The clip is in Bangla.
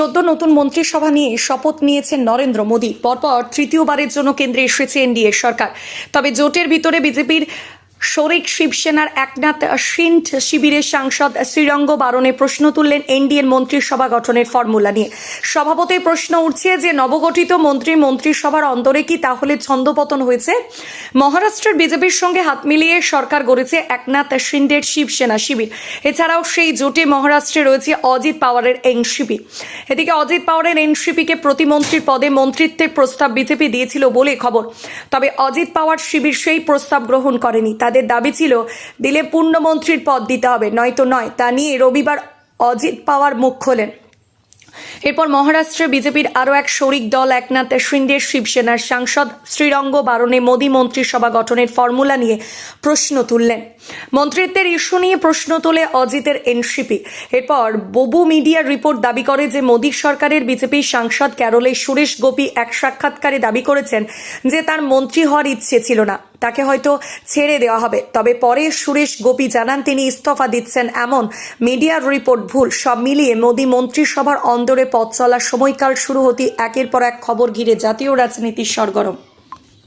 চোদ্দ নতুন মন্ত্রিসভা নিয়ে শপথ নিয়েছেন নরেন্দ্র মোদী। পরপর তৃতীয়বারের জন্য কেন্দ্রে এসেছে এনডিএ সরকার। তবে জোটের ভিতরে বিজেপির শরিক শিবসেনার একনাথ সিন্ট শিবিরের সাংসদ শ্রীরঙ্গ বারণে প্রশ্ন তুললেন এনডিএর মন্ত্রিসভা গঠনের ফর্মুলা নিয়ে। সভাপতির প্রশ্ন উঠছে যে, নবগঠিত মন্ত্রী মন্ত্রিসভার অন্তরে কি তাহলে ছন্দপতন হয়েছে? মহারাষ্ট্রের বিজেপির সঙ্গে হাত মিলিয়ে সরকার গড়েছে একনাথ সিন্ডের শিবসেনা শিবির। এছাড়াও সেই জোটে মহারাষ্ট্রে রয়েছে অজিত পাওয়ারের এনসিপি। এদিকে অজিত পাওয়ারের এনসিপিকে প্রতিমন্ত্রীর পদে মন্ত্রিত্বের প্রস্তাব বিজেপি দিয়েছিল বলে খবর। তবে অজিত পাওয়ার শিবির সেই প্রস্তাব গ্রহণ করেনি। তাদের দাবি ছিল, দিলে পূর্ণমন্ত্রীর পদ দিতে হবে। নয়তো নয়, তা নিয়ে রবিবার অজিত পাওয়ার মুখ খোলেন। এরপর মহারাষ্ট্রে বিজেপির আরও এক শরিক দল, একনাথ সিন্ডের শিবসেনার সাংসদ শ্রীরঙ্গ বারণে মোদী মন্ত্রিসভা গঠনের ফর্মুলা নিয়ে প্রশ্ন তুললেন। মন্ত্রিত্বের ইস্যু নিয়ে প্রশ্ন তোলে অজিতের এনসিপি। এরপর ববু মিডিয়ার রিপোর্ট দাবি করে যে, মোদী সরকারের বিজেপির সাংসদ ক্যারলে সুরেশ গোপী এক সাক্ষাৎকারে দাবি করেছেন যে, তার মন্ত্রী হওয়ার ইচ্ছে ছিল না। তাকে হয়তো ছেড়ে দেওয়া হবে। তবে পরে সুরেশ গোপী জানান, তিনি ইস্তফা দিচ্ছেন এমন। মিডিয়ার রিপোর্ট ভুল, সব মিলিয়ে মোদী মন্ত্রিসভার অন্দরে পথ চলার সময়কাল শুরু হতে একের পর এক খবর ঘিরে জাতীয় রাজনীতির সরগরম।